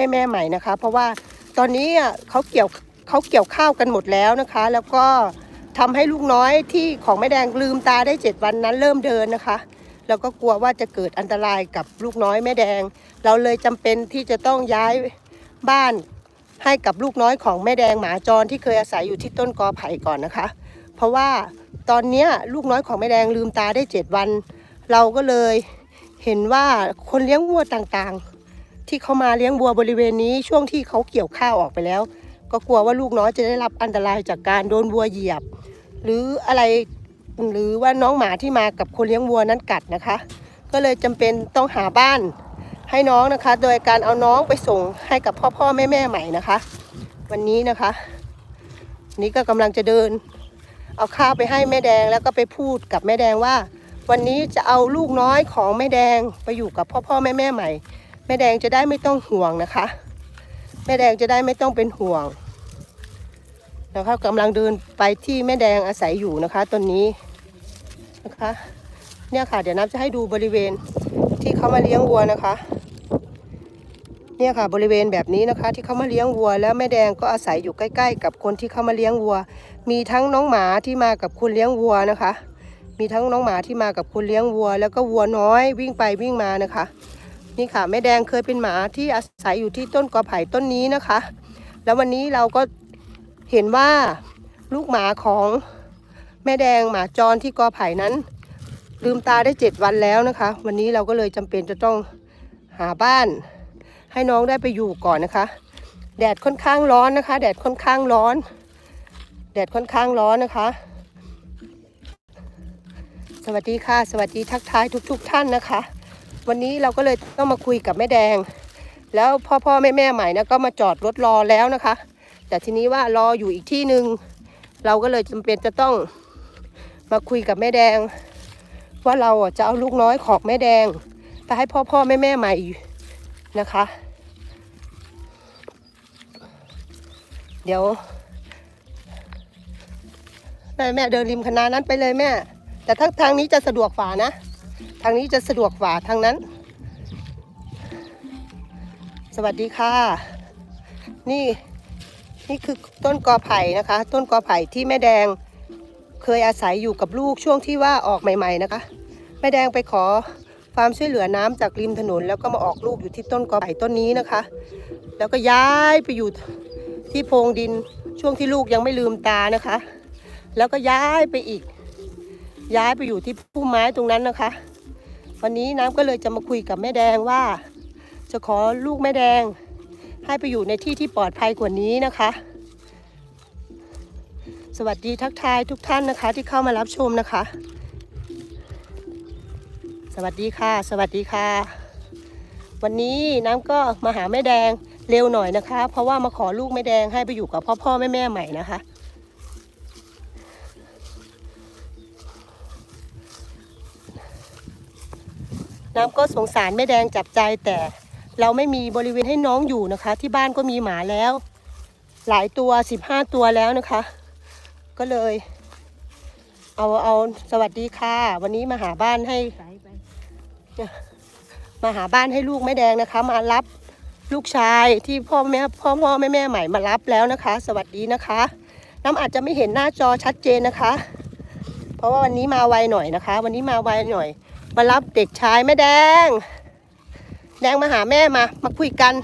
ให้แม่ใหม่นะคะ เพราะว่าตอนนี้เขาเกี่ยวเขาเกี่ยวข้าวกันหมดแล้วนะคะ แล้วก็ทำให้ลูกน้อยที่ของแม่แดงลืมตาได้เจ็ดวันนั้นเริ่มเดินนะคะ แล้วก็กลัวว่าจะเกิดอันตรายกับลูกน้อยแม่แดง เราเลยจำเป็นที่จะต้องย้ายบ้านให้กับลูกน้อยของแม่แดงหมาจรที่เคยอาศัยอยู่ที่ต้นกอไผ่ก่อนนะคะ เพราะว่าตอนนี้ลูกน้อยของแม่แดงลืมตาได้เจ็ดวัน เราก็เลยเห็นว่าคนเลี้ยงวัวต่างๆ ที่เขามาเลี้ยงวัวบริเวณนี้ช่วงที่เขาเกี่ยวข้าวออกไปแล้ว ก็กลัวว่าลูกน้อยจะได้รับอันตรายจากการโดนวัวเหยียบ หรืออะไรหรือว่าน้องหมาที่มากับคนเลี้ยงวัวนั้นกัดนะคะ ก็เลยจำเป็นต้องหาบ้านให้น้องนะคะ โดยการเอาน้องไปส่งให้กับพ่อพ่อแม่แม่ใหม่นะคะ วันนี้นะคะนี่ก็กำลังจะเดิน เอาข้าวไปให้แม่แดงแล้วก็ไปพูดกับแม่แดงว่า วันนี้จะเอาลูกน้อยของแม่แดงไปอยู่กับพ่อพ่อแม่แม่ใหม่ ม่แดงจะได้ไม่ต้องห่วงนะคะ แม่แดงจะได้ไม่ต้องเป็นห่วงนะคะกำลังเดินไปที่แม่แดงอาศัยอยู่นะคะตอนนี้นะคะ เนี่ยค่ะ เดี๋ยวนับจะให้ดูบริเวณที่เขามาเลี้ยงวัวนะคะ เนี่ยค่ะบริเวณแบบนี้นะคะ ที่เขามาเลี้ยงวัว แล้วแม่แดงก็อาศัยอยู่ใกล้ ๆ กับคนที่เขามาเลี้ยงวัว มีทั้งน้องหมาที่มากับคนเลี้ยงวัวนะคะ มีทั้งน้องหมาที่มากับคนเลี้ยงวัว แล้วก็วัวน้อยวิ่งไปวิ่งมานะคะ นี่ค่ะแม่แดงเคยเป็นหมาที่อาศัยอยู่ที่ต้นกอไผ่ต้นนี้นะคะ แล้ววันนี้เราก็เห็นว่าลูกหมาของแม่แดงหมาจรที่กอไผ่นั้น ลืมตาได้เจ็ดวันแล้วนะคะ วันนี้เราก็เลยจำเป็นจะต้องหาบ้าน ให้น้องได้ไปอยู่ก่อนนะคะ แดดค่อนข้างร้อนนะคะ แดดค่อนข้างร้อน แดดค่อนข้างร้อนนะคะ สวัสดีค่ะ สวัสดีทักทายทุก ๆ ท่านนะคะ วันนี้เราก็เลยต้องมาคุยกับแม่แดง แล้วพ่อพ่อแม่แม่ใหม่นะก็มาจอดรถรอแล้วนะคะ แต่ทีนี้ว่ารออยู่อีกที่หนึ่งเราก็เลยจำเป็นจะต้องมาคุยกับแม่แดง ว่าเราจะเอาลูกน้อยของแม่แดง ไปให้พ่อพ่อแม่แม่ใหม่นะคะ เดี๋ยวแม่แม่เดินริมคณะนั้นไปเลยแม่ แต่ถ้าทางนี้จะสะดวกฝ่านะ ทางนี้จะสะดวกฝ่าทางนั้น สวัสดีค่ะ นี่นี่คือต้นกอไผ่นะคะ ต้นกอไผ่ที่แม่แดงเคยอาศัยอยู่กับลูกช่วงที่ว่าออกใหม่ๆนะคะ แม่แดงไปขอความช่วยเหลือน้ำจากริมถนน แล้วก็มาออกลูกอยู่ที่ต้นกอไผ่ต้นนี้นะคะ แล้วก็ย้ายไปอยู่ที่โพรงดินช่วงที่ลูกยังไม่ลืมตานะคะ แล้วก็ย้ายไปอีก ย้ายไปอยู่ที่พุ่มไม้ตรงนั้นนะคะ วันนี้น้ำก็เลยจะมาคุยกับแม่แดงว่า จะขอลูกแม่แดง ให้ไปอยู่ในที่ที่ปลอดภัยกว่านี้นะคะ สวัสดีทักทายทุกท่านนะคะ ที่เข้ามารับชมนะคะ สวัสดีค่ะ สวัสดีค่ะ วันนี้น้ำก็มาหาแม่แดงเร็วหน่อยนะคะ เพราะว่ามาขอลูกแม่แดงให้ไปอยู่กับพ่อพ่อแม่แม่ใหม่นะคะ น้ำก็สงสารแม่แดงจับใจแต่เราไม่มีบริเวณให้น้องอยู่นะคะ ที่บ้านก็มีหมาแล้ว หลายตัวสิบห้าตัวแล้วนะคะ ก็เลย เอาเอาสวัสดีค่ะ วันนี้มาหาบ้านให้มาหาบ้านให้ลูกแม่แดงนะคะ มารับลูกชายที่พ่อแม่พ่อพ่อแม่แม่ใหม่มารับแล้วนะคะ สวัสดีนะคะ น้ำอาจจะไม่เห็นหน้าจอชัดเจนนะคะ เพราะว่าวันนี้มาไวหน่อยนะคะ วันนี้มาไวหน่อย มารับเด็กชายแม่แดง แดงมาหาแม่มา มาคุยกัน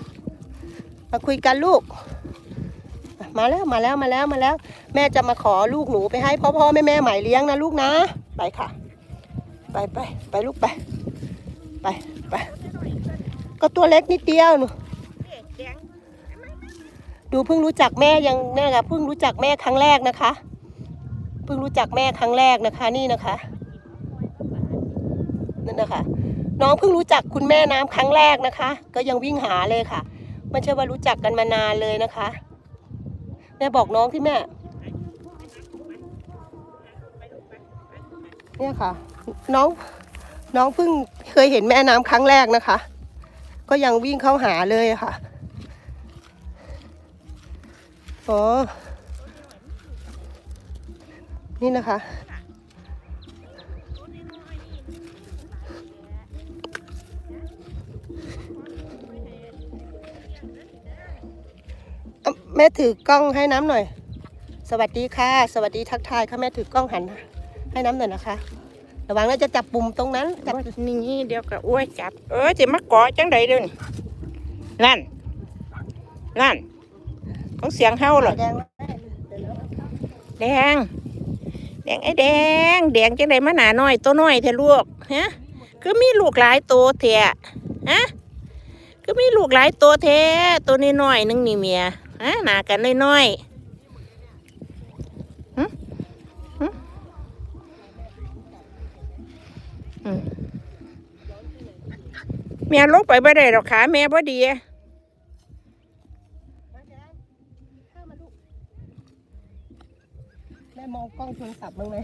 มาคุยกันลูก มาแล้วมาแล้วมาแล้วมาแล้ว แม่จะมาขอลูกหนูไปให้พ่อพ่อแม่แม่ใหม่เลี้ยงนะลูกนะ ไปค่ะ ไปไปไปลูกไป ไปไป ก็ตัวเล็กนิดเดียวหนูดูเพิ่งรู้จักแม่ยังแม่ค่ะเพิ่งรู้จักแม่ครั้งแรกนะคะ เพิ่งรู้จักแม่ครั้งแรกนะคะนี่นะคะ นั่นนะคะน้องเพิ่งรู้จักคุณแม่น้ำครั้งแรกนะคะ ก็ยังวิ่งหาเลยค่ะไม่ใช่ว่ารู้จักกันมานานเลยนะคะ แม่บอกน้องที่แม่ เนี่ยค่ะ น้องน้องเพิ่งเคยเห็นแม่น้ำครั้งแรกนะคะ ก็ยังวิ่งเข้าหาเลยค่ะอ๋อนี่นะคะ แม่ถือกล้องให้น้ำหน่อย สวัสดีค่ะ สวัสดีทักทายค่ะแม่ถือกล้องหันให้น้ำหน่อยนะคะ ระวังนะจะจับปุ่มตรงนั้นจับโอ้ยนี่เดี๋ยวก็อ้วยจับ เออจะมาเกาะจังใดเดินนั่น นั่นของเสียงเฮาเหรอแดงไว้เดี๋ยวนะแดง แดงไอ้แดง แดงจังใดมาหนาน้อยตัวน้อยเถอะลูกฮะคือมีลูกหลายตัวเถอะฮะคือมีลูกหลายตัวแท้ตัวน้อยๆนึงนี่เมีย ฮะหนากันน้อยๆหึหึอืมแม่ลงไปบ่ได้หรอกขาแม่บ่ดีแม่มองกล้องโทรศัพท์บ้างไหม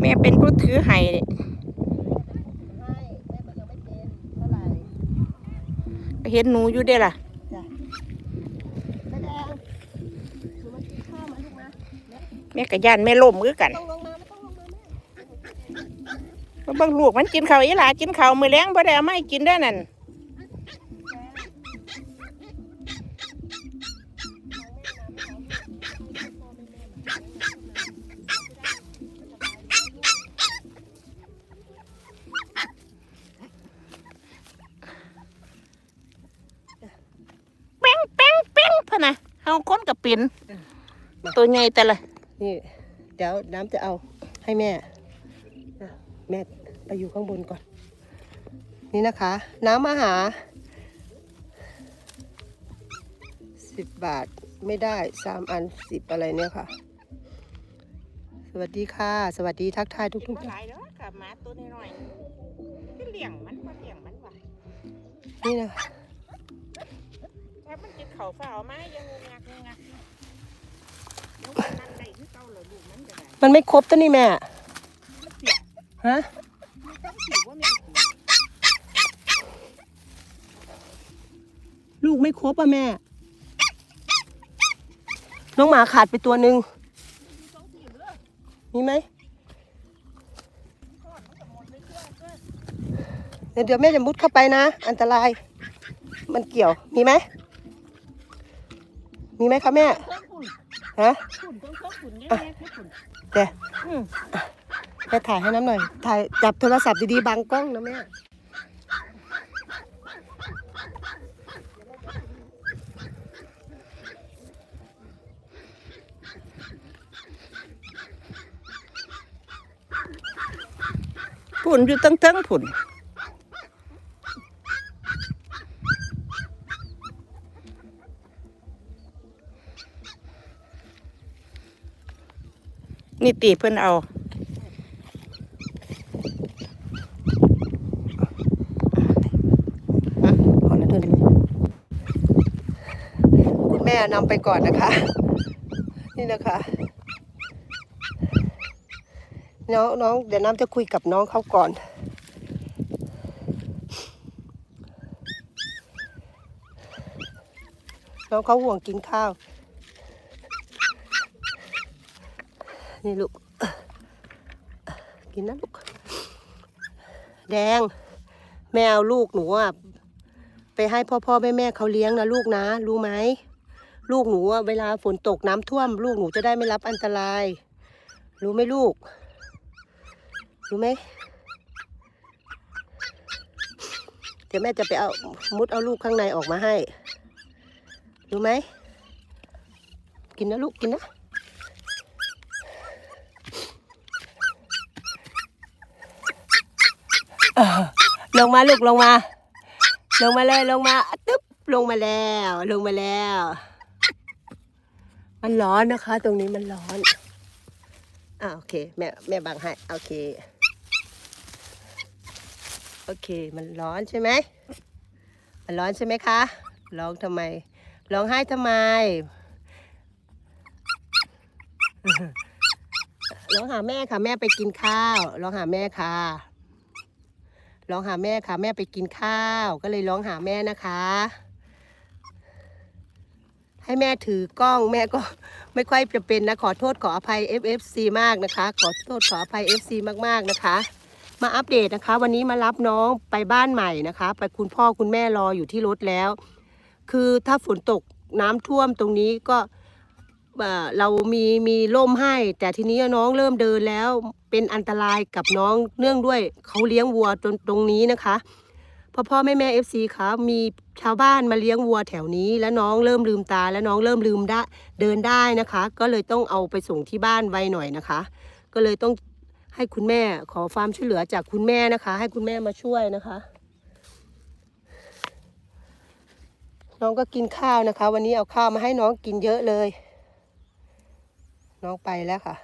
แม่เป็นผู้ถือให้ ให้แม่ก็ยังไม่เป็นเท่าไหร่ เห็นหนูอยู่เด้ล่ะจ้ะแม่แดงหนูมากินข้าวมาลูกนะแม่กับย่านแม่ล่มคือกันต้องลงมาไม่ต้องลงมาแม่บางลูกมันกินข้าวอีหลากินข้าวมื้อแลงบ่ได้เอามาให้กินได้อนั่นาคนกับปิ่นตัวใหญ่แต่ละนี่เดี๋ยวน้ำจะเอาให้แม่อะแม่ไปอยู่ข้างบนก่อน นี่นะคะ น้ำมาหาสิบบาทไม่ได้สามอันสิบอะไรเนี่ยค่ะ สวัสดีค่ะ สวัสดีทักทายทุกๆบ่ท่านหลายเด้อค่ะหมาตัวน้อยๆคือเลี้ยงมันบ่เลี้ยงมันว่ะนี่นะคะ ถ้ามันกินข้าวฟ้าเอามายังงงักงงักลูกมันนั่งได้คือเก่าเหรอลูกมันก็ไมันไม่ครบตัวนี่แม่ฮะลูกไม่ครบอะแม่ น้องหมาขาดไปตัวหนึ่งมีไหมเดี๋ยวแม่จะมุดเข้าไปนะ อันตราย มันเกี่ยว มีไหม มีไหมคะแม่ฮะขุนต้องเข้าขุนเนี่ยแม่คือขุนเดี๋ยวอืมแม่ถ่ายให้น้ำหน่อย ถ่ายจับโทรศัพท์ดีๆบังกล้องนะแม่ ผุ่นอยู่ตั้งเทิงผุ่น นี่ตีเพิ่อนเอาขอแล้วเธอเลยคุณแม่นำไปก่อนนะคะ นี่นะคะน้องน้องเดี๋ยวน้ำจะคุยกับน้องเขาก่อน น้องเขาห่วงกินข้าว นี่ลูก กินนะลูก แดง แมวลูกหนูอะไปให้พ่อพ่อแม่แม่เขาเลี้ยงนะลูกนะ รู้ไหม ลูกหนูอะเวลาฝนตกน้ำท่วม ลูกหนูจะได้ไม่รับอันตราย รู้ไหมลูก รู้ไหมเดี๋ยวแม่จะไปเอามุดเอาลูกข้างในออกมาให้ รู้ไหม กินนะลูกกินนะ ลงมาลูกลงมา ลงมาเลยลงมาตึ๊บลงมาแล้ว ลงมาแล้ว มันร้อนนะคะ ตรงนี้มันร้อนอ่าโอเคแม่แม่บังให้โอเค โอเค มันร้อนใช่ไหมมันร้อนใช่ไหมคะร้องทำไมร้องไห้ทำไมร้องหาแม่ค่ะ แม่ไปกินข้าวร้องหาแม่ค่ะ ร้องหาแม่ค่ะ แม่ไปกินข้าว ก็เลยร้องหาแม่นะคะ ให้แม่ถือกล้องแม่ก็ไม่ค่อยจะเป็นนะขอโทษขออภัย FFC มากนะคะ ขอโทษขออภัย FC มากๆนะคะ มาอัปเดตนะคะ วันนี้มารับน้องไปบ้านใหม่นะคะ ไปคุณพ่อคุณแม่รออยู่ที่รถแล้ว คือถ้าฝนตกน้ำท่วมตรงนี้ก็ เรามีมีร่มให้ แต่ทีนี้น้องเริ่มเดินแล้วเป็นอันตรายกับน้องเนื่องด้วยเขาเลี้ยงวัวตรงตรงนี้นะคะพ่อพ่อแม่แม่เอฟซีคะมีชาวบ้านมาเลี้ยงวัวแถวนี้ แล้วน้องเริ่มลืมตา แล้วน้องเริ่มลืมได้เดินได้นะคะ ก็เลยต้องเอาไปส่งที่บ้านไวหน่อยนะคะ ก็เลยต้องให้คุณแม่ขอความช่วยเหลือจากคุณแม่นะคะ ให้คุณแม่มาช่วยนะคะ น้องก็กินข้าวนะคะ วันนี้เอาข้าวมาให้น้องกินเยอะเลย น้องไปแล้วค่ะ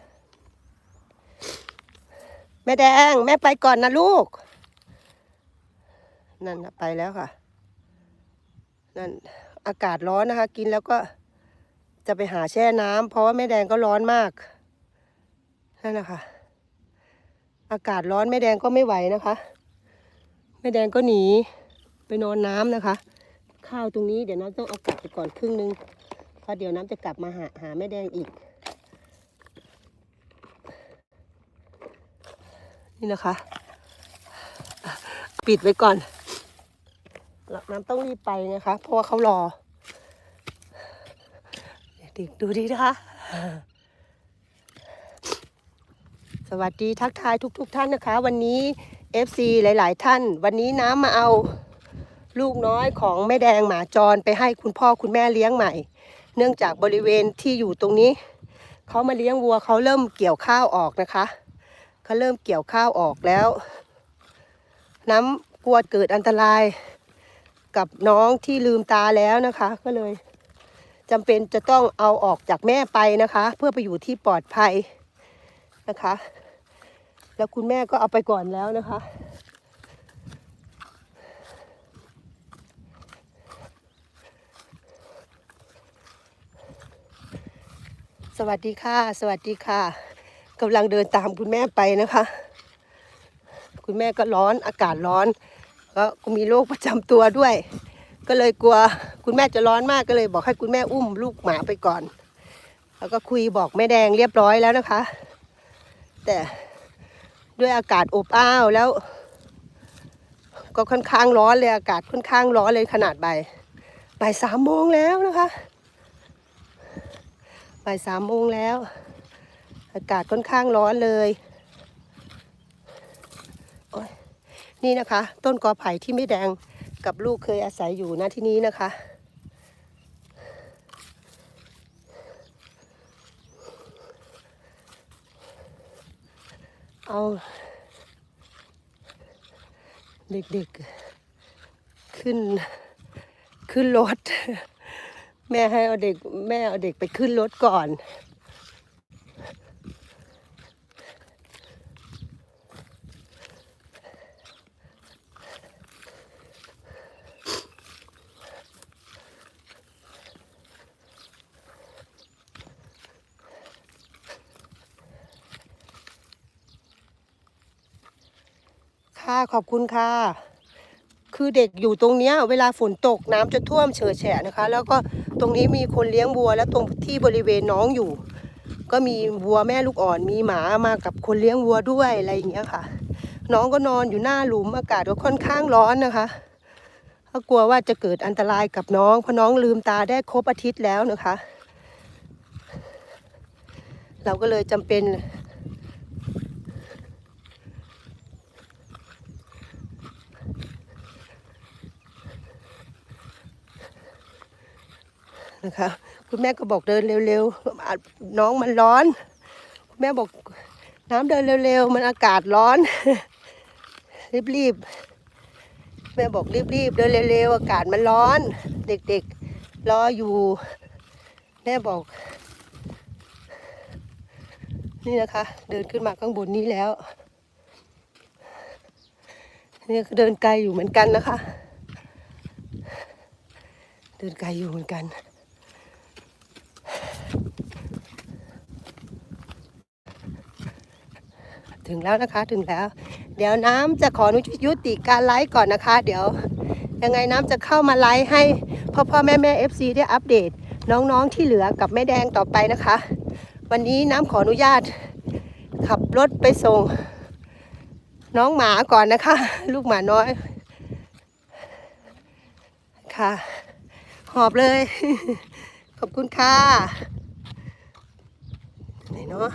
แม่แดง แม่ไปก่อนนะลูก นั่นไปแล้วค่ะ นั่นอากาศร้อนนะคะ กินแล้วก็จะไปหาแช่น้ำเพราะว่าแม่แดงก็ร้อนมาก นั่นนะคะอากาศร้อนแม่แดงก็ไม่ไหวนะคะแม่แดงก็หนีไปนอนน้ำนะคะ ข้าวตรงนี้เดี๋ยวน้ำต้องเอากลับไปก่อนครึ่งนึงเพราะเดี๋ยวน้ำจะกลับมาหาหาแม่แดงอีก นี่นะคะ ปิดไว้ก่อนแล้วน้ำต้องรีบไปนะคะ เพราะว่าเขารอเด็กดูดีนะคะ สวัสดีทักทายทุกๆทท่านนะคะ วันนี้ FC หลาย ๆ ท่าน วันนี้น้ำมาเอาลูกน้อยของแม่แดงหมาจรไปให้คุณพ่อคุณแม่เลี้ยงใหม่ เนื่องจากบริเวณที่อยู่ตรงนี้ เขามาเลี้ยงวัวเขาเริ่มเกี่ยวข้าวออกนะคะ เขาเริ่มเกี่ยวข้าวออกแล้ว น้ำกลัวเกิดอันตรายกับน้องที่ลืมตาแล้วนะคะ ก็เลยจำเป็นจะต้องเอาออกจากแม่ไปนะคะ เพื่อไปอยู่ที่ปลอดภัยนะคะ แล้วคุณแม่ก็เอาไปก่อนแล้วนะคะ สวัสดีค่ะ สวัสดีค่ะ กำลังเดินตามคุณแม่ไปนะคะ คุณแม่ก็ร้อนอากาศร้อน ก็มีโรคประจำตัวด้วย ก็เลยกลัวคุณแม่จะร้อนมากก็เลยบอกให้คุณแม่อุ้มลูกหมาไปก่อน แล้วก็คุยบอกแม่แดงเรียบร้อยแล้วนะคะ แต่ด้วยอากาศอบอ้าวแล้ว ก็ค่อนข้างร้อนเลยอากาศค่อนข้างร้อนเลยขนาดบ่ายบ่ายสามโมงแล้วนะคะบ่ายสามโมงแล้ว อากาศค่อนข้างร้อนเลยนี่นะคะ ต้นกอไผ่ที่ไม่แดงกับลูกเคยอาศัยอยู่นะที่นี้นะคะ เอาเด็กๆ ขึ้น ขึ้นรถ แม่ให้เอาเด็ก แม่เอาเด็กไปขึ้นรถก่อน ค่ะ ขอบคุณค่ะ คือเด็กอยู่ตรงเนี้ย เวลาฝนตกน้ำจะท่วมเฉอะแฉะนะคะ แล้วก็ตรงนี้มีคนเลี้ยงวัว แล้วตรงที่บริเวณน้องอยู่ ก็มีวัวแม่ลูกอ่อน มีหมามากับคนเลี้ยงวัวด้วยอะไรอย่างเงี้ยค่ะ น้องก็นอนอยู่หน้าหลุมอากาศก็ค่อนข้างร้อนนะคะก็กลัวว่าจะเกิดอันตรายกับน้องเพราะน้องลืมตาได้ครบอาทิตย์แล้วนะคะ เราก็เลยจำเป็น นะคะ คุณแม่ก็บอกเดินเร็วๆน้องมันร้อน คุณแม่บอกน้ำเดินเร็วๆมันอากาศร้อน รีบๆแม่บอกรีบๆเดินเร็วๆอากาศมันร้อน เด็กๆรออยู่ แม่บอก นี่นะคะ เดินขึ้นมาข้างบนนี้แล้วนี่เดินไกลอยู่เหมือนกันนะคะ เดินไกลอยู่เหมือนกัน ถึงแล้วนะคะ ถึงแล้ว เดี๋ยวน้ำจะขออนุยุติการไลฟ์ก่อนนะคะ เดี๋ยว ยังไงน้ำจะเข้ามาไลฟ์ให้พ่อพ่อแม่แม่เอฟซีได้อัปเดต น้องๆที่เหลือกับแม่แดงต่อไปนะคะ วันนี้น้ำขออนุญาต ขับรถไปส่ง น้องหมาก่อนนะคะ ลูกหมาน้อย ค่ะ หอบเลย ขอบคุณค่ะไหนเนาะ